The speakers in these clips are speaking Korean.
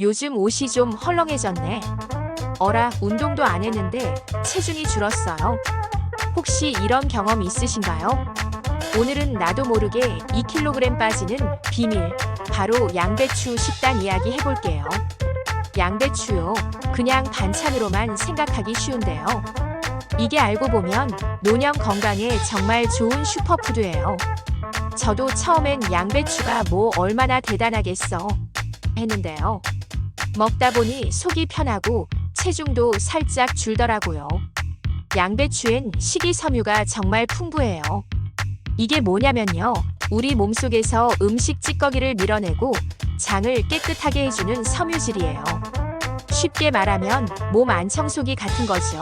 요즘 옷이 좀 헐렁해졌네. 어라, 운동도 안 했는데 체중이 줄었어요. 혹시 이런 경험 있으신가요? 오늘은 나도 모르게 2kg 빠지는 비밀, 바로 양배추 식단 이야기 해볼게요. 양배추요. 그냥 반찬으로만 생각하기 쉬운데요. 이게 알고 보면 노년 건강에 정말 좋은 슈퍼푸드예요. 저도 처음엔 양배추가 뭐 얼마나 대단하겠어 했는데요. 먹다 보니 속이 편하고 체중도 살짝 줄더라고요. 양배추엔 식이섬유가 정말 풍부해요. 이게 뭐냐면요. 우리 몸속에서 음식 찌꺼기를 밀어내고 장을 깨끗하게 해주는 섬유질이에요. 쉽게 말하면 몸 안청소기 같은 거죠.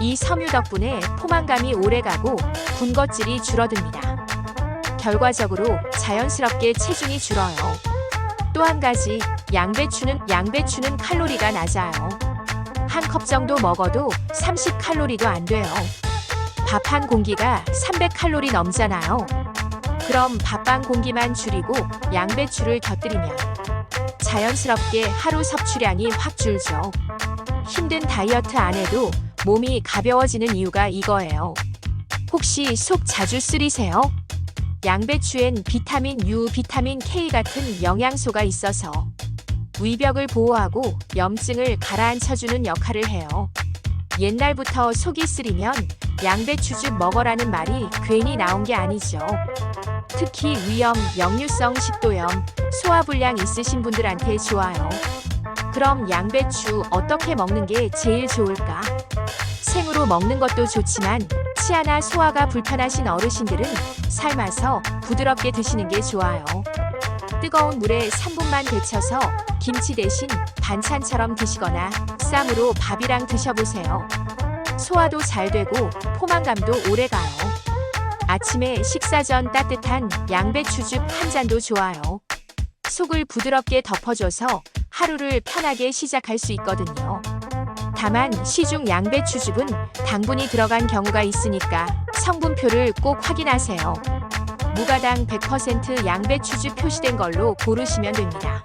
이 섬유 덕분에 포만감이 오래가고 군것질이 줄어듭니다. 결과적으로 자연스럽게 체중이 줄어요. 또 한 가지, 양배추는 양배추는 칼로리가 낮아요. 한 컵 정도 먹어도 30칼로리도 안 돼요. 밥 한 공기가 300칼로리 넘잖아요. 그럼 밥반 공기만 줄이고 양배추를 곁들이면 자연스럽게 하루 섭취량이 확 줄죠. 힘든 다이어트 안 해도 몸이 가벼워지는 이유가 이거예요. 혹시 속 자주 쓰리세요? 양배추엔 비타민 U, 비타민 K 같은 영양소가 있어서 위벽을 보호하고 염증을 가라앉혀주는 역할을 해요. 옛날부터 속이 쓰리면 양배추즙 먹어라는 말이 괜히 나온 게 아니죠. 특히 위염, 역류성 식도염, 소화불량 있으신 분들한테 좋아요. 그럼 양배추 어떻게 먹는 게 제일 좋을까? 생으로 먹는 것도 좋지만 치아나 소화가 불편하신 어르신들은 삶아서 부드럽게 드시는 게 좋아요. 뜨거운 물에 3분만 데쳐서 김치 대신 반찬처럼 드시거나 쌈으로 밥이랑 드셔보세요. 소화도 잘 되고 포만감도 오래 가요. 아침에 식사 전 따뜻한 양배추즙 한 잔도 좋아요. 속을 부드럽게 덮어줘서 하루를 편하게 시작할 수 있거든요. 다만 시중 양배추즙은 당분이 들어간 경우가 있으니까 성분표를 꼭 확인하세요. 무가당 100% 양배추즙 표시된 걸로 고르시면 됩니다.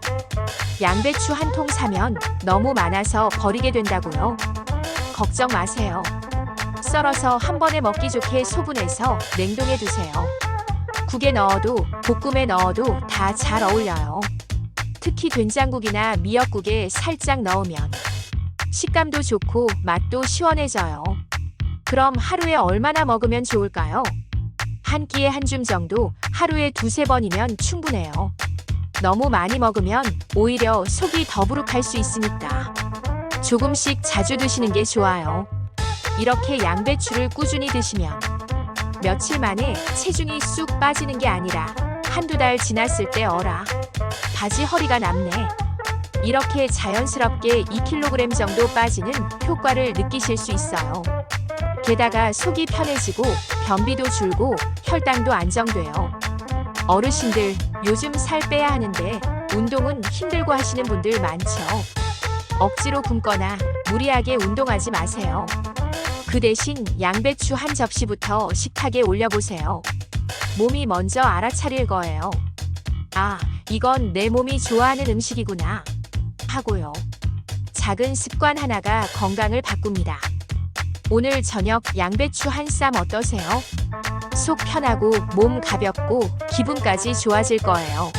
양배추 한 통 사면 너무 많아서 버리게 된다고요? 걱정 마세요. 썰어서 한 번에 먹기 좋게 소분해서 냉동해 두세요. 국에 넣어도 볶음에 넣어도 다 잘 어울려요. 특히 된장국이나 미역국에 살짝 넣으면 식감도 좋고 맛도 시원해져요. 그럼 하루에 얼마나 먹으면 좋을까요? 한 끼에 한 줌 정도 하루에 두세 번이면 충분해요. 너무 많이 먹으면 오히려 속이 더부룩할 수 있으니까 조금씩 자주 드시는 게 좋아요. 이렇게 양배추를 꾸준히 드시면 며칠 만에 체중이 쑥 빠지는 게 아니라 한두 달 지났을 때 어라 바지 허리가 남네. 이렇게 자연스럽게 2kg 정도 빠지는 효과를 느끼실 수 있어요. 게다가 속이 편해지고 변비도 줄고 혈당도 안정돼요. 어르신들 요즘 살 빼야 하는데 운동은 힘들고 하시는 분들 많죠. 억지로 굶거나 무리하게 운동하지 마세요. 그 대신 양배추 한 접시부터 식탁에 올려보세요. 몸이 먼저 알아차릴 거예요. 아, 이건 내 몸이 좋아하는 음식이구나. 하고요. 작은 습관 하나가 건강을 바꿉니다. 오늘 저녁 양배추 한 쌈 어떠세요? 속 편하고 몸 가볍고 기분까지 좋아질 거예요.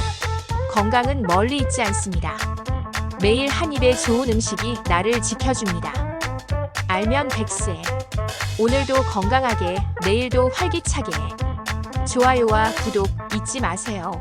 건강은 멀리 있지 않습니다. 매일 한 입에 좋은 음식이 나를 지켜줍니다. 알면 백세. 오늘도 건강하게, 내일도 활기차게. 좋아요와 구독 잊지 마세요.